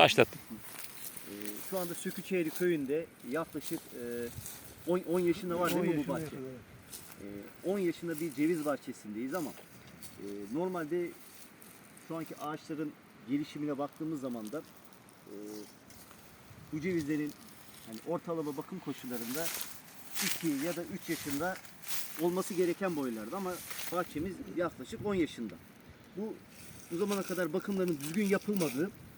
Başlattım. Ee, şu anda Söküçehri köyünde yaklaşık e, 10, 10 yaşında var değil mi bu bahçe? Ee, 10 yaşında bir ceviz bahçesindeyiz ama e, normalde şu anki ağaçların gelişimine baktığımız zaman da e, bu cevizlerin hani ortalama bakım koşullarında 2 ya da 3 yaşında olması gereken boylarda ama bahçemiz yaklaşık 10 yaşında. Bu bu zamana kadar bakımların düzgün yapılmadığı e,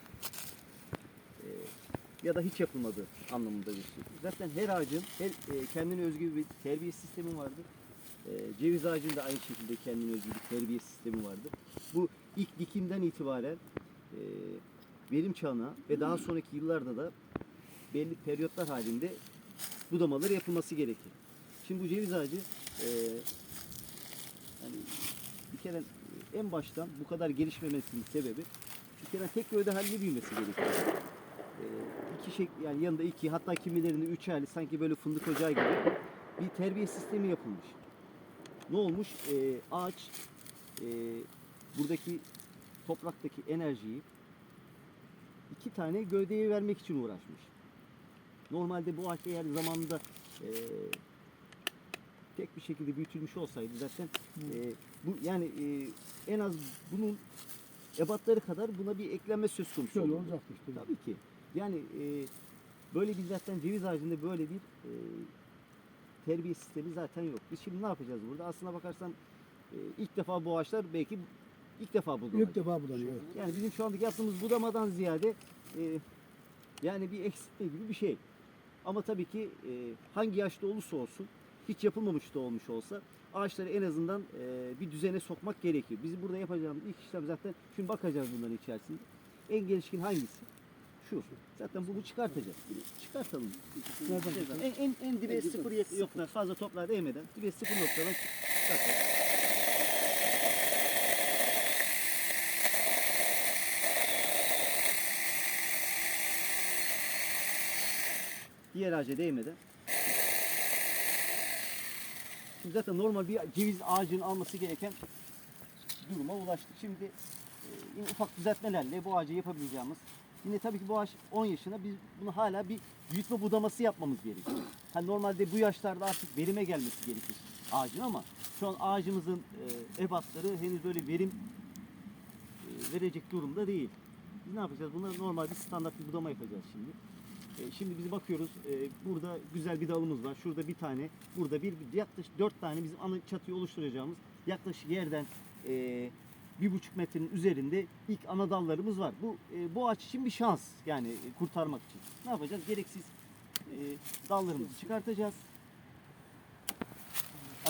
ya da hiç yapılmadığı anlamında bir şey. Zaten her ağacın her, e, kendine özgü bir terbiye sistemi vardır. E, ceviz ağacının da aynı şekilde kendine özgü bir terbiye sistemi vardır. Bu ilk dikimden itibaren e, verim çağına ve daha sonraki yıllarda da belli periyotlar halinde budamaları yapılması gerekir. Şimdi bu ceviz ağacı e, yani bir kere en baştan bu kadar gelişmemesinin sebebi bir kere tek gövde halinde büyümesi gerekiyor. E, iki şek yani yanında iki hatta kimilerinde üç hali sanki böyle fındık ocağı gibi bir terbiye sistemi yapılmış. Ne olmuş? E, ağaç e, buradaki topraktaki enerjiyi iki tane gövdeye vermek için uğraşmış. Normalde bu ağaç eğer zamanında e, tek bir şekilde büyütülmüş olsaydı zaten e, bu yani e, en az bunun ebatları kadar buna bir eklenme söz konusu olurdu. olacaktı işte. Tabii ki. Yani e, böyle bir zaten ceviz ağacında böyle bir e, terbiye sistemi zaten yok. Biz şimdi ne yapacağız burada? Aslına bakarsan e, ilk defa bu ağaçlar belki ilk defa bulunacak. İlk defa budanıyor. Evet. Yani bizim şu andaki yaptığımız budamadan ziyade e, yani bir eksiltme gibi bir şey. Ama tabii ki e, hangi yaşta olursa olsun hiç yapılmamış da olmuş olsa ağaçları en azından e, bir düzene sokmak gerekiyor. Bizim burada yapacağımız ilk işlem zaten şimdi bakacağız bunların içerisinde. En gelişkin hangisi? Şu. Zaten bunu çıkartacağız. Çıkartalım. Nereden En, en, en dibe sıfır yak- yoklar. Fazla toplar değmeden dibe sıfır noktadan çıkartalım. Diğer ağaca değmeden. Şimdi zaten normal bir ceviz ağacının alması gereken duruma ulaştık. Şimdi e, ufak düzeltmelerle bu ağacı yapabileceğimiz Yine tabii ki bu ağaç 10 yaşında biz bunu hala bir büyütme budaması yapmamız gerekiyor. Hani normalde bu yaşlarda artık verime gelmesi gerekir ağacın ama şu an ağacımızın e, ebatları henüz böyle verim e, verecek durumda değil. Biz ne yapacağız? Bunları normal bir standart bir budama yapacağız şimdi. E, şimdi biz bakıyoruz e, burada güzel bir dalımız var. Şurada bir tane, burada bir yaklaşık dört tane bizim ana çatıyı oluşturacağımız yaklaşık yerden e, bir buçuk metrenin üzerinde ilk ana dallarımız var. Bu e, bu ağaç için bir şans yani e, kurtarmak için. Ne yapacağız? Gereksiz e, dallarımızı çıkartacağız.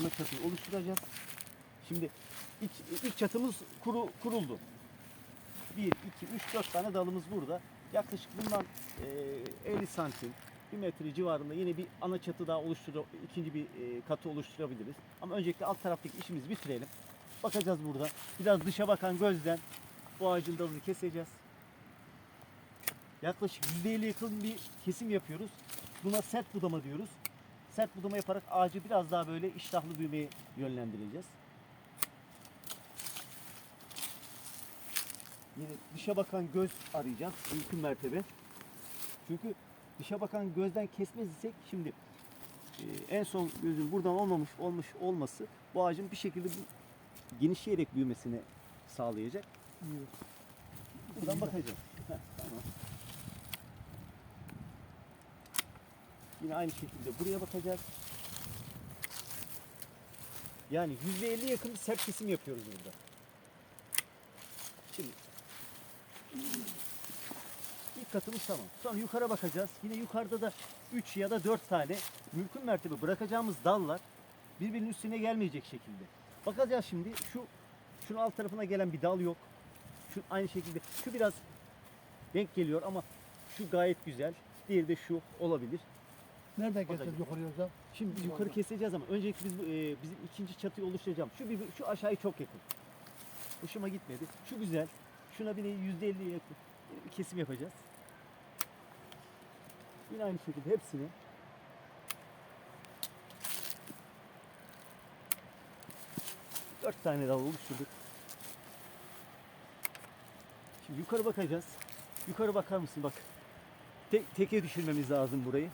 Ana çatıyı oluşturacağız. Şimdi ilk, ilk çatımız kuru, kuruldu. 1, 2, 3, 4 tane dalımız burada. Yaklaşık bundan e, 50 santim, 1 metre civarında yine bir ana çatı daha oluştur, ikinci bir e, katı oluşturabiliriz. Ama öncelikle alt taraftaki işimizi bitirelim. Bakacağız burada. Biraz dışa bakan gözden bu ağacın dalını keseceğiz. Yaklaşık %50 yakın bir kesim yapıyoruz. Buna sert budama diyoruz. Sert budama yaparak ağacı biraz daha böyle iştahlı büyümeye yönlendireceğiz. Yine dışa bakan göz arayacağız mümkün mertebe. Çünkü dışa bakan gözden kesmez isek şimdi e, en son gözün buradan olmamış olmuş olması bu ağacın bir şekilde bu genişleyerek büyümesini sağlayacak. Buradan bakacağız. Heh, tamam. Yine aynı şekilde buraya bakacağız. Yani %50 yakın sert kesim yapıyoruz burada. Şimdi ilk katımız tamam. Sonra yukarı bakacağız. Yine yukarıda da 3 ya da 4 tane mümkün mertebe bırakacağımız dallar birbirinin üstüne gelmeyecek şekilde. Bakacağız şimdi şu şunun alt tarafına gelen bir dal yok. Şu aynı şekilde şu biraz denk geliyor ama şu gayet güzel. Diğeri de şu olabilir. Nereden keseceğiz yukarıya hocam? Şimdi biz yukarı keseceğiz ama öncelikle biz bu, e, bizim ikinci çatıyı oluşturacağım. Şu bir, şu aşağıyı çok yakın. Hoşuma gitmedi. Şu güzel. Şuna bir yüzde elli yakın kesim yapacağız. Yine aynı şekilde hepsini. Dört tane daha oluşturduk. Şimdi yukarı bakacağız. Yukarı bakar mısın bak. Te- teke düşürmemiz lazım burayı.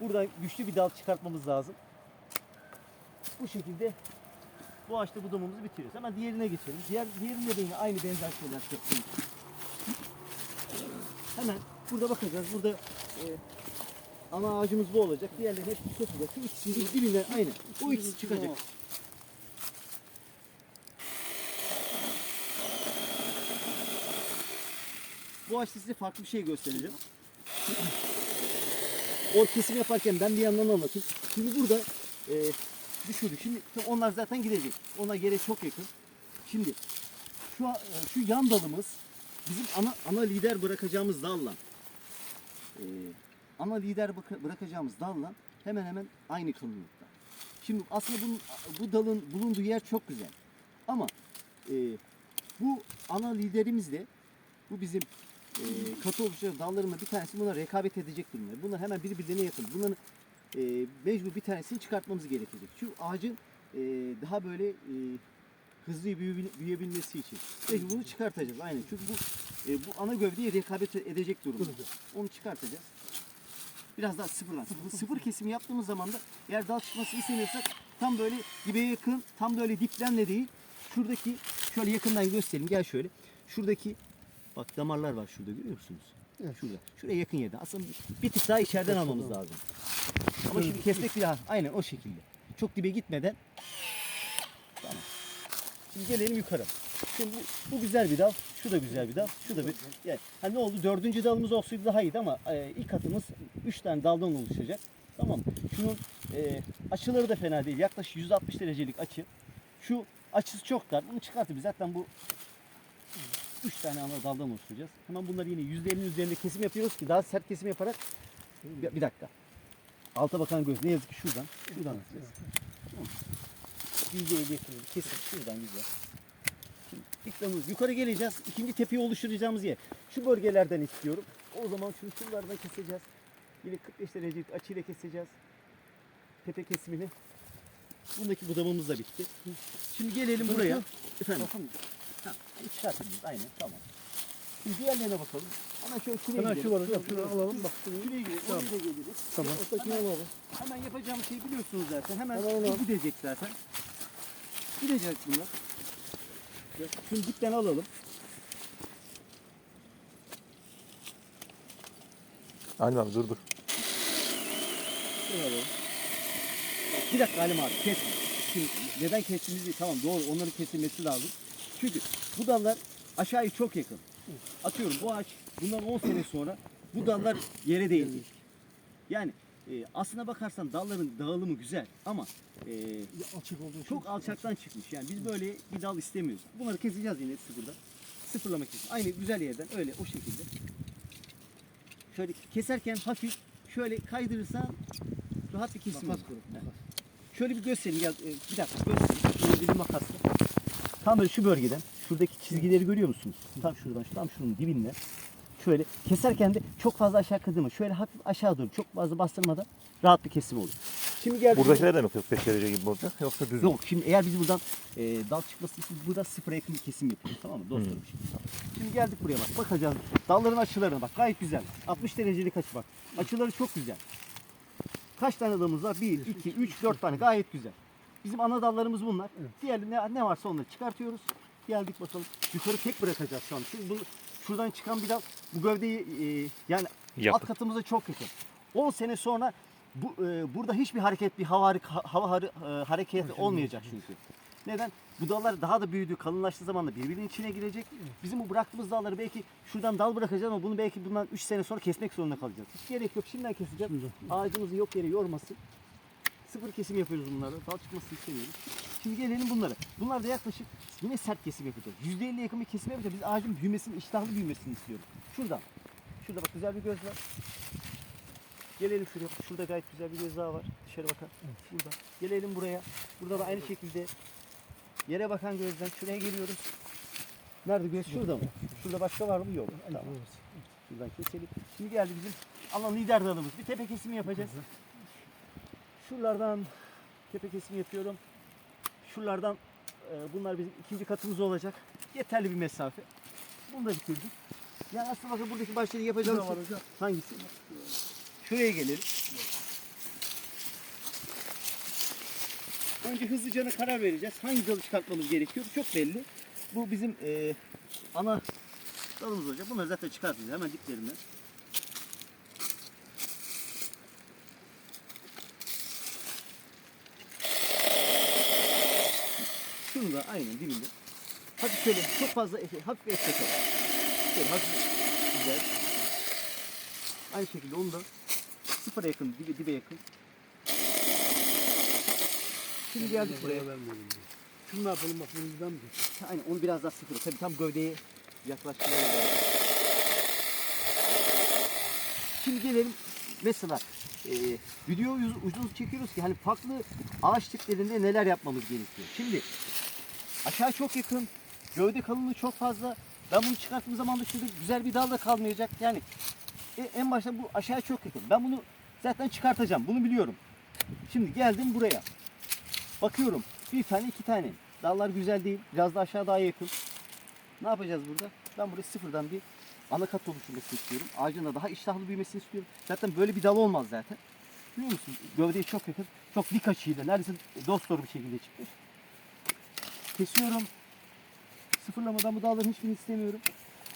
Buradan güçlü bir dal çıkartmamız lazım. Bu şekilde bu ağaçta budamamızı bitiriyoruz. Hemen diğerine geçelim. Diğer diğerinde de yine aynı benzer şeyler söyleyeyim. Hemen burada bakacağız. Burada e, ana ağacımız bu olacak. Diğerleri hepsi kopacak. Şu ikisinin dibinden aynı. O ikisi çıkacak. Bu ağaçta size farklı bir şey göstereceğim. O kesim yaparken ben bir yandan anlatayım. Şimdi burada e, düşürdük. Şimdi onlar zaten gidecek. Ona yere çok yakın. Şimdi şu e, şu yan dalımız bizim ana ana lider bırakacağımız dalla e, ana lider bırakacağımız dalla hemen hemen aynı kalınlıkta. Şimdi aslında bunun, bu dalın bulunduğu yer çok güzel. Ama e, bu ana liderimizle bu bizim e, katı oluşacak dallarında bir tanesi buna rekabet edecek durumda. Bunlar hemen birbirlerine yakın. Bunların e, mecbur bir tanesini çıkartmamız gerekecek. Şu ağacın e, daha böyle e, hızlı büyüyebil- büyüyebilmesi için. Mecbur bunu çıkartacağız. Aynen. Çünkü bu e, bu ana gövdeye rekabet edecek durumda. Onu çıkartacağız. Biraz daha sıfırlansın. Bu sıfır kesimi yaptığımız zaman da eğer dal çıkması istemiyorsak tam böyle dibe yakın, tam da öyle diplenle değil. Şuradaki şöyle yakından göstereyim. Gel şöyle. Şuradaki bak damarlar var şurada görüyor musunuz? Evet. Şurada. Şuraya yakın yerde. Aslında bir tık daha içeriden almamız lazım. Ama şimdi kesmek bir daha. Aynen o şekilde. Çok dibe gitmeden. Tamam. Şimdi gelelim yukarı. Şimdi bu, bu güzel bir dal. Şu da güzel bir dal. Şu da bir. Yani, ha ne oldu? Dördüncü dalımız olsaydı daha iyiydi ama e, ilk atımız üç tane daldan oluşacak. Tamam? Şunun e, açıları da fena değil. Yaklaşık 160 derecelik açı. Şu açısı çok dar. Bunu çıkartıp zaten bu üç tane ana daldan oluşturacağız. Hemen bunları yine yüzlerinin üzerinde kesim yapıyoruz ki daha sert kesim yaparak bir, bir dakika. Alta bakan göz ne yazık ki şuradan. Şuradan atacağız. Yüzde elli kesim şuradan güzel. Şimdi diklamımız yukarı geleceğiz. İkinci tepeyi oluşturacağımız yer. Şu bölgelerden istiyorum. O zaman şunu şuralardan keseceğiz. Yine 45 derecelik açıyla keseceğiz. Tepe kesimini. Bundaki budamamız da bitti. Şimdi gelelim buraya. Efendim. Çıkartabiliriz. Aynen tamam. Şimdi diğerlerine bakalım. Hemen şöyle şuraya Hemen gidelim. şu var hocam. Şunu alalım bak. Şuraya gidelim. Tamam. Oraya da geliriz. Tamam. Alalım. Hemen yapacağım şeyi biliyorsunuz zaten. Hemen Tamam, tamam. gidecek zaten. Gidecek bunlar. Şunu dipten alalım. Halim abi dur dur. Alalım. Bir dakika Halim abi kesme. Şimdi neden kestiğimizi tamam doğru onların kesilmesi lazım. Çünkü bu dallar aşağıya çok yakın. Atıyorum bu ağaç bundan 10 sene sonra bu dallar yere değecek. Yani e, aslına bakarsan dalların dağılımı güzel ama e, Açık olduğu için. çok alçaktan çıkmış. Yani biz böyle bir dal istemiyoruz. Bunları keseceğiz yine sıfırdan. Sıfırlamak için. Aynı güzel yerden öyle o şekilde. Şöyle keserken hafif şöyle kaydırırsan rahat bir kesim Makas olur. kurup. Evet. Makas. Şöyle bir göstereyim. Gel, e, bir dakika göstereyim. Şöyle bir makasla. Tam böyle şu bölgeden. Şuradaki çizgileri görüyor musunuz? Tam şuradan, tam şunun dibinden. Şöyle keserken de çok fazla aşağı kırdırma. Şöyle hafif aşağı doğru çok fazla bastırmadan rahat bir kesim olur. Şimdi geldik. Buradakiler de mi 45 derece gibi olacak yoksa düz mü? Yok şimdi eğer biz buradan e, dal çıkması için burada sıfıra yakın bir kesim yapıyoruz tamam mı dostlarım şimdi. Şimdi geldik buraya bak bakacağız dalların açılarına bak gayet güzel 60 derecelik açı bak açıları çok güzel. Kaç tane dalımız var? 1, 2, 3, 4 tane gayet güzel. Bizim ana dallarımız bunlar. Evet. Diğer ne, ne varsa onları çıkartıyoruz. Geldik bakalım. Yukarı tek bırakacağız şu an. Çünkü bu, şuradan çıkan bir dal bu gövdeyi e, yani alt Yapı. katımıza çok yakın. 10 sene sonra bu e, burada hiçbir hareket bir hava hava e, hareketi olmayacak çünkü. Neden? Bu dallar daha da büyüdüğü, kalınlaştığı zaman da birbirinin içine girecek. Bizim bu bıraktığımız dalları belki şuradan dal bırakacağız ama bunu belki bundan 3 sene sonra kesmek zorunda kalacağız. Hiç gerek yok. Şimdiden keseceğiz. Şimdi. Ağacımızı yok yere yormasın. Sıfır kesim yapıyoruz bunları. Dal çıkmasını istemiyoruz. Şimdi gelelim bunlara. Bunlar da yaklaşık yine sert kesim yapacağız. %50 yakın bir kesim yapacağız. Biz ağacın büyümesini, iştahlı büyümesini istiyoruz. Şuradan. Şurada bak güzel bir göz var. Gelelim şuraya. Şurada gayet güzel bir göz daha var. Dışarı bakan. Burada. Gelelim buraya. Burada da aynı şekilde yere bakan gözden şuraya geliyoruz. Nerede göz? Şurada mı? Şurada başka var mı? Yok. Tamam. Şuradan keselim. Şimdi geldi bizim alan lider dalımız. Bir tepe kesimi yapacağız. Şuralardan tepe kesimi yapıyorum. Şuralardan e, bunlar bizim ikinci katımız olacak. Yeterli bir mesafe. Bunu da bitirdik. Yani aslında bakın buradaki bahçeyi yapacağız. hocam. Hangisi? Şuraya gelelim. Önce hızlıca karar vereceğiz. Hangi dalı çıkartmamız gerekiyor? Çok belli. Bu bizim eee, ana dalımız olacak. Bunları zaten çıkartacağız. Hemen diplerinden. Şunu da aynen dibinde. Hadi şöyle çok fazla hafif et çekelim. Şöyle hafif güzel. Aynı şekilde onu da sıfıra yakın, dibe, dibe yakın. Şimdi geldik buraya. Şunu ne yapalım bak bunu bizden mi? Aynen onu biraz daha sıfıra. Tabii tam gövdeye yaklaştırmaya lazım. Şimdi gelelim mesela e, videoyu uz- uzun çekiyoruz ki hani farklı ağaç tiplerinde neler yapmamız gerekiyor. Şimdi aşağı çok yakın, gövde kalınlığı çok fazla. Ben bunu çıkarttığım zaman da şurada güzel bir dal da kalmayacak. Yani e, en başta bu aşağı çok yakın. Ben bunu zaten çıkartacağım. Bunu biliyorum. Şimdi geldim buraya. Bakıyorum. Bir tane iki tane. Dallar güzel değil. Biraz da aşağı daha yakın. Ne yapacağız burada? Ben buraya sıfırdan bir anakat oluşturmasını istiyorum. Ağacın da daha iştahlı büyümesini istiyorum. Zaten böyle bir dal olmaz zaten. Biliyor musun? Gövdeye çok yakın. Çok dik açıyla. Neredeyse dost doğru bir şekilde çıkmış. Kesiyorum. Sıfırlamadan bu dalların hiçbirini istemiyorum.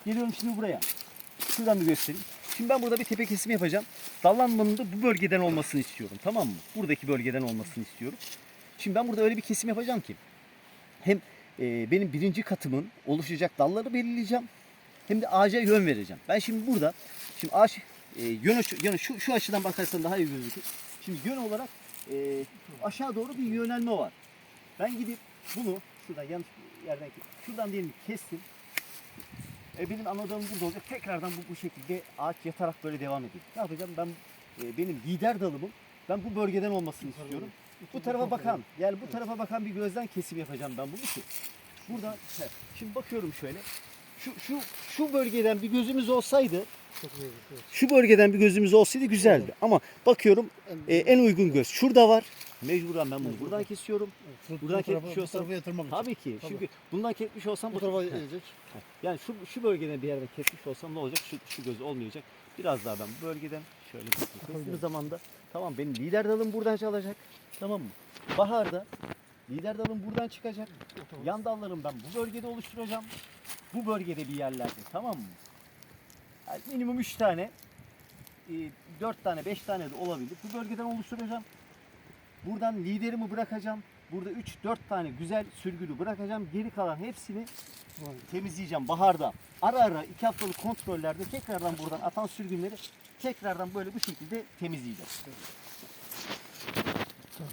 Geliyorum şimdi buraya. Şuradan bir göstereyim. Şimdi ben burada bir tepe kesimi yapacağım. Dallanmanın da bu bölgeden olmasını istiyorum. Tamam mı? Buradaki bölgeden olmasını istiyorum. Şimdi ben burada öyle bir kesim yapacağım ki hem e, benim birinci katımın oluşacak dalları belirleyeceğim hem de ağaca yön vereceğim. Ben şimdi burada şimdi ağaç e, yön, yön şu, şu açıdan bakarsan daha iyi gözükür. Şimdi yön olarak e, aşağı doğru bir yönelme var. Ben gidip bunu şuradan yanlış yerden şuradan diyelim kestim. E, benim anladığım burada olacak. Tekrardan bu, bu şekilde ağaç yatarak böyle devam edecek. Ne yapacağım? Ben e, benim lider dalımın ben bu bölgeden olmasını istiyorum. Bu tarafa bakan, yani bu tarafa bakan bir gözden kesim yapacağım ben bunu ki. Burada, he, şimdi bakıyorum şöyle. Şu, şu, şu bölgeden bir gözümüz olsaydı, şu bölgeden bir gözümüz olsaydı güzeldi. Ama bakıyorum e, en uygun göz şurada var. Mecburen ben bunu Mecburen. buradan kesiyorum. Evet, Buradan kesmiş olsam- yatırmak için. Tabii ki. Tabii. Çünkü bundan kesmiş olsam Bu bu tarafa gelecek. yani şu şu bölgeden bir yerden kesmiş olsam ne olacak? Şu, şu göz olmayacak. Biraz daha ben bu bölgeden şöyle kestiğim zaman da tamam benim lider dalım buradan çalacak. Tamam mı? Baharda lider dalım buradan çıkacak. Yan dallarım ben bu bölgede oluşturacağım. Bu bölgede bir yerlerde tamam mı? Yani minimum 3 tane, 4 tane, 5 tane de olabilir. Bu bölgeden oluşturacağım. Buradan liderimi bırakacağım. Burada 3-4 tane güzel sürgülü bırakacağım. Geri kalan hepsini temizleyeceğim baharda. Ara ara 2 haftalık kontrollerde tekrardan buradan atan sürgünleri tekrardan böyle bu şekilde temizleyeceğim. Tamam.